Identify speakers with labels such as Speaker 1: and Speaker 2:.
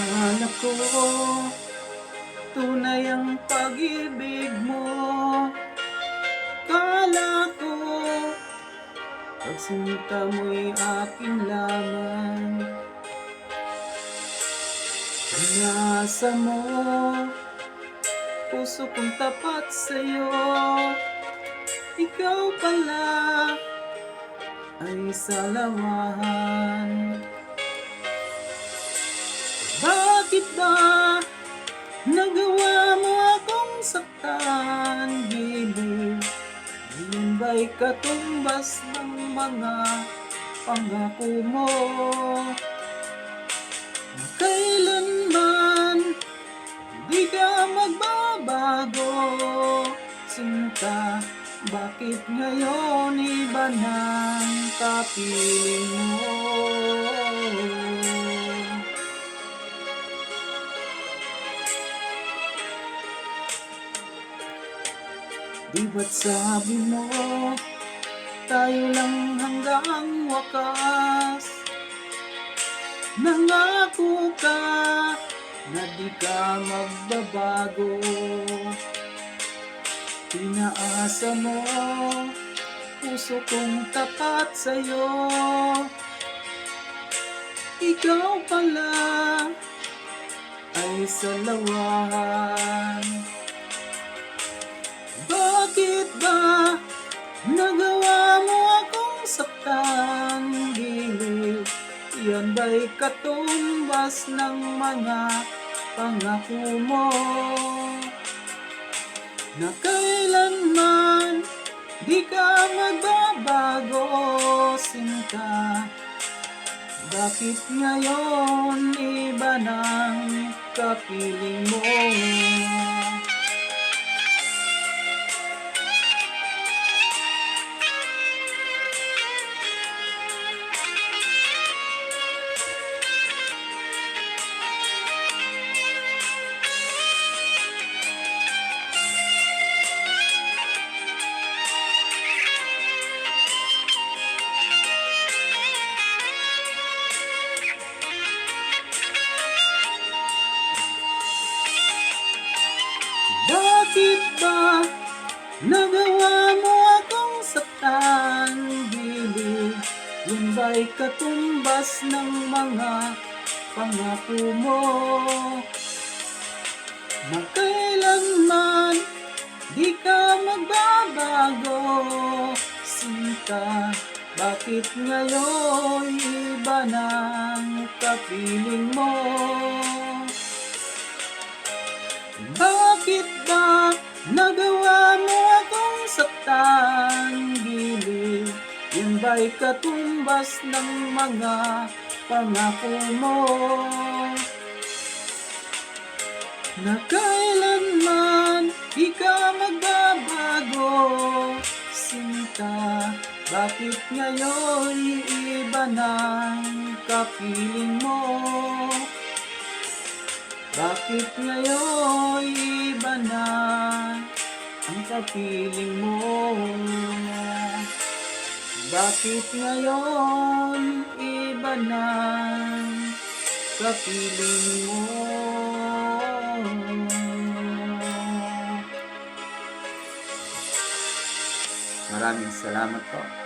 Speaker 1: Akala ko tunay ang pag-ibig mo. Kala ko pagsinta mo'y aking lamang Pinasa mo puso kong tapat sa'yo. Ikaw pala ay salawahan bakit ba nagawa mo akong saktan, giliw? Yun ba'y katumbas ng mga pangako mo? Kailanman di ka magbabago, sinta. Bakit ngayon iba ng kapiling mo? Di ba't sabi mo Tayo lang hanggang wakas? Nangako ka Na di ka magbabago. Pinaasa mo Puso kong tapat sa'yo. Ikaw pala Ay salawan Yan ba'y katumbas ng mga pangako mo? Na kailanman di ka magbabago, sinta. Bakit ngayon iba ng kapiling mo? Bakit ba nagawa mo akong saktan giliw? Yun ba'y katumbas ng mga pangako mo? Na di ka magbabago, sinta. Bakit ngayon iba ng kapiling mo? Bakit ba Ba'y katumbas ng mga pangako mo? Na kailanman di ka magbabago, sinta. Bakit ngayon iba ng kapiling mo? Bakit ngayon iba na ang kapiling mo? Bakit ngayon iba na kapiling mo? Maraming salamat po.